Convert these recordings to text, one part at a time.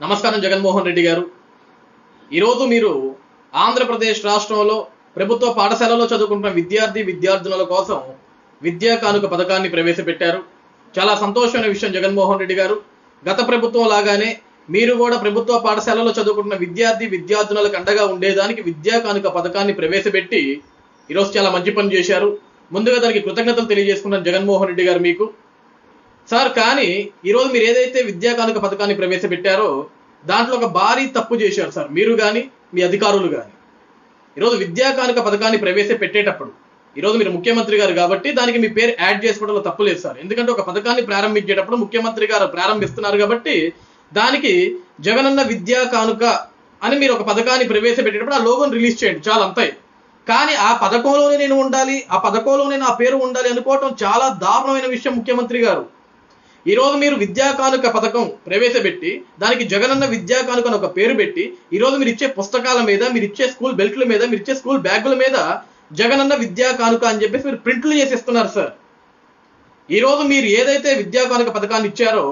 నమస్కారం జగన్మోహన్ రెడ్డి గారు. ఈరోజు మీరు ఆంధ్రప్రదేశ్ రాష్ట్రంలో ప్రభుత్వ పాఠశాలలో చదువుకుంటున్న విద్యార్థి విద్యార్థినుల కోసం విద్యా కానుక పథకాన్ని ప్రవేశపెట్టారు. చాలా సంతోషమైన విషయం జగన్మోహన్ రెడ్డి గారు. గత ప్రభుత్వం లాగానే మీరు కూడా ప్రభుత్వ పాఠశాలలో చదువుకుంటున్న విద్యార్థి విద్యార్థినులకు అండగా ఉండేదానికి విద్యా కానుక పథకాన్ని ప్రవేశపెట్టి ఈరోజు చాలా మంచి పని చేశారు. ముందుగా దానికి కృతజ్ఞతలు తెలియజేసుకున్నాను జగన్మోహన్ రెడ్డి గారు మీకు. సార్ కానీ ఈరోజు మీరు ఏదైతే విద్యా కానుక పథకాన్ని ప్రవేశపెట్టారో దాంట్లో ఒక భారీ తప్పు చేశారు సార్. మీరు కానీ మీ అధికారులు కానీ ఈరోజు విద్యా కానుక పథకాన్ని ప్రవేశపెట్టేటప్పుడు ఈరోజు మీరు ముఖ్యమంత్రి గారు కాబట్టి దానికి మీ పేరు యాడ్ చేసుకోవడంలో తప్పు లేదు సార్. ఎందుకంటే ఒక పథకాన్ని ప్రారంభించేటప్పుడు ముఖ్యమంత్రి గారు ప్రారంభిస్తున్నారు కాబట్టి దానికి జగనన్న విద్యా కానుక అని మీరు ఒక పథకాన్ని ప్రవేశపెట్టేటప్పుడు ఆ లోగోని రిలీజ్ చేయండి. చాలా అంతే కానీ ఆ పథకంలోనే నేను ఉండాలి ఆ పథకంలోనే నా పేరు ఉండాలి అనుకోవటం చాలా దారుణమైన విషయం ముఖ్యమంత్రి గారు. ఈ రోజు మీరు విద్యా కానుక పథకం ప్రవేశపెట్టి దానికి జగనన్న విద్యా కానుక అని ఒక పేరు పెట్టి ఈ రోజు మీరు ఇచ్చే పుస్తకాల మీద మీరు ఇచ్చే స్కూల్ బెల్ట్ల మీద మీరు ఇచ్చే స్కూల్ బ్యాగుల మీద జగనన్న విద్యా కానుక అని చెప్పేసి మీరు ప్రింట్లు చేసేస్తున్నారు సార్. ఈ రోజు మీరు ఏదైతే విద్యా కానుక పథకాన్ని ఇచ్చారో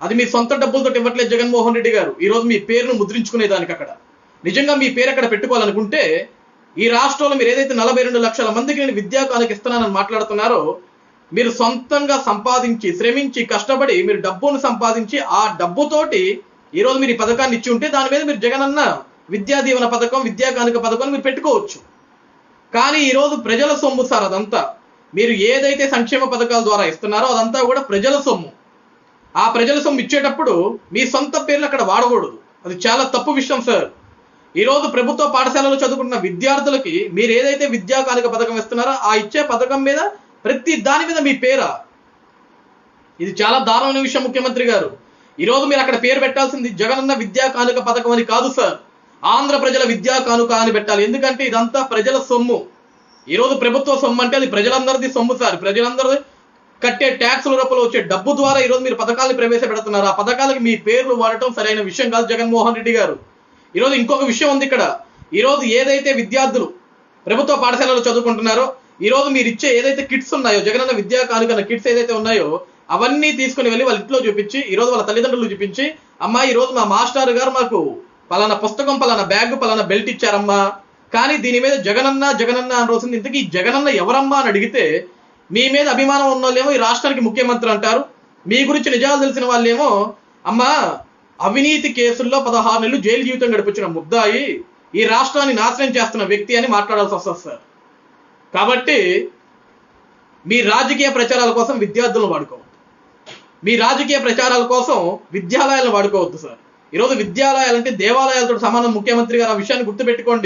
అది మీ సొంత డబ్బులతో ఇవ్వట్లేదు జగన్మోహన్ రెడ్డి గారు. ఈ రోజు మీ పేరును ముద్రించుకునే దానికి అక్కడ. నిజంగా మీ పేరు అక్కడ పెట్టుకోవాలనుకుంటే ఈ రాష్ట్రంలో మీరు ఏదైతే నలభై రెండు లక్షల మందికి నేను విద్యా కానుక ఇస్తున్నానని మాట్లాడుతున్నారో మీరు సొంతంగా సంపాదించి శ్రమించి కష్టపడి మీరు డబ్బును సంపాదించి ఆ డబ్బుతోటి ఈరోజు మీరు ఈ పథకాన్ని ఇచ్చి ఉంటే దాని మీద మీరు జగనన్న విద్యా దీవెన పథకం విద్యా కానుక పథకం మీరు పెట్టుకోవచ్చు. కానీ ఈరోజు ప్రజల సొమ్ము సార్ అదంతా. మీరు ఏదైతే సంక్షేమ పథకాల ద్వారా ఇస్తున్నారో అదంతా కూడా ప్రజల సొమ్ము. ఆ ప్రజల సొమ్ము ఇచ్చేటప్పుడు మీ సొంత పేర్లు అక్కడ వాడకూడదు. అది చాలా తప్పు విషయం సార్. ఈరోజు ప్రభుత్వ పాఠశాలలో చదువుకుంటున్న విద్యార్థులకి మీరు ఏదైతే విద్యా కానుక పథకం ఇస్తున్నారో ఆ ఇచ్చే పథకం మీద ప్రతి దాని మీద మీ పేరా. ఇది చాలా దారుణమైన విషయం ముఖ్యమంత్రి గారు. ఈరోజు మీరు అక్కడ పేరు పెట్టాల్సింది జగనన్న విద్యా కానుక పథకం అని కాదు సార్. ఆంధ్ర ప్రజల విద్యా కానుక అని పెట్టాలి. ఎందుకంటే ఇదంతా ప్రజల సొమ్ము. ఈరోజు ప్రభుత్వ సొమ్ము అంటే అది ప్రజలందరిది సొమ్ము సార్. ప్రజలందరిది కట్టే ట్యాక్సుల రూపంలో వచ్చే డబ్బు ద్వారా ఈరోజు మీరు పథకాలను ప్రవేశపెడుతున్నారు. ఆ పథకాలకి మీ పేర్లు వాడటం సరైన విషయం కాదు జగన్మోహన్ రెడ్డి గారు. ఈరోజు ఇంకొక విషయం ఉంది ఇక్కడ. ఈరోజు ఏదైతే విద్యార్థులు ప్రభుత్వ పాఠశాలలో చదువుకుంటున్నారో ఈ రోజు మీరు ఇచ్చే ఏదైతే కిట్స్ ఉన్నాయో జగనన్న విద్యా కానుకన్న కిట్స్ ఏదైతే ఉన్నాయో అవన్నీ తీసుకుని వెళ్ళి వాళ్ళ ఇంట్లో చూపించి ఈ రోజు వాళ్ళ తల్లిదండ్రులు చూపించి అమ్మా ఈ రోజు మా మాస్టర్ గారు మాకు పలానా పుస్తకం పలానా బ్యాగ్ పలానా బెల్ట్ ఇచ్చారమ్మా. కానీ దీని మీద జగనన్న జగనన్న అని రోజుంది ఇంతకీ ఈ జగనన్న ఎవరమ్మా అని అడిగితే మీ మీద అభిమానం ఉన్న వాళ్ళేమో ఈ రాష్ట్రానికి ముఖ్యమంత్రి అంటారు. మీ గురించి నిజాలు తెలిసిన వాళ్ళేమో అమ్మా అవినీతి కేసుల్లో పదహారు నెలలు జైలు జీవితం గడిపించిన ముద్దాయి ఈ రాష్ట్రాన్ని నాశనం చేస్తున్న వ్యక్తి అని మాట్లాడాల్సి వస్తుంది సార్. కాబట్టి మీ రాజకీయ ప్రచారాల కోసం విద్యార్థులను వాడుకోవద్దు. మీ రాజకీయ ప్రచారాల కోసం విద్యాలయాలను వాడుకోవద్దు సార్. ఈరోజు విద్యాలయాలంటే దేవాలయాలతో సమానం ముఖ్యమంత్రి గారు ఆ విషయాన్ని గుర్తుపెట్టుకోండి.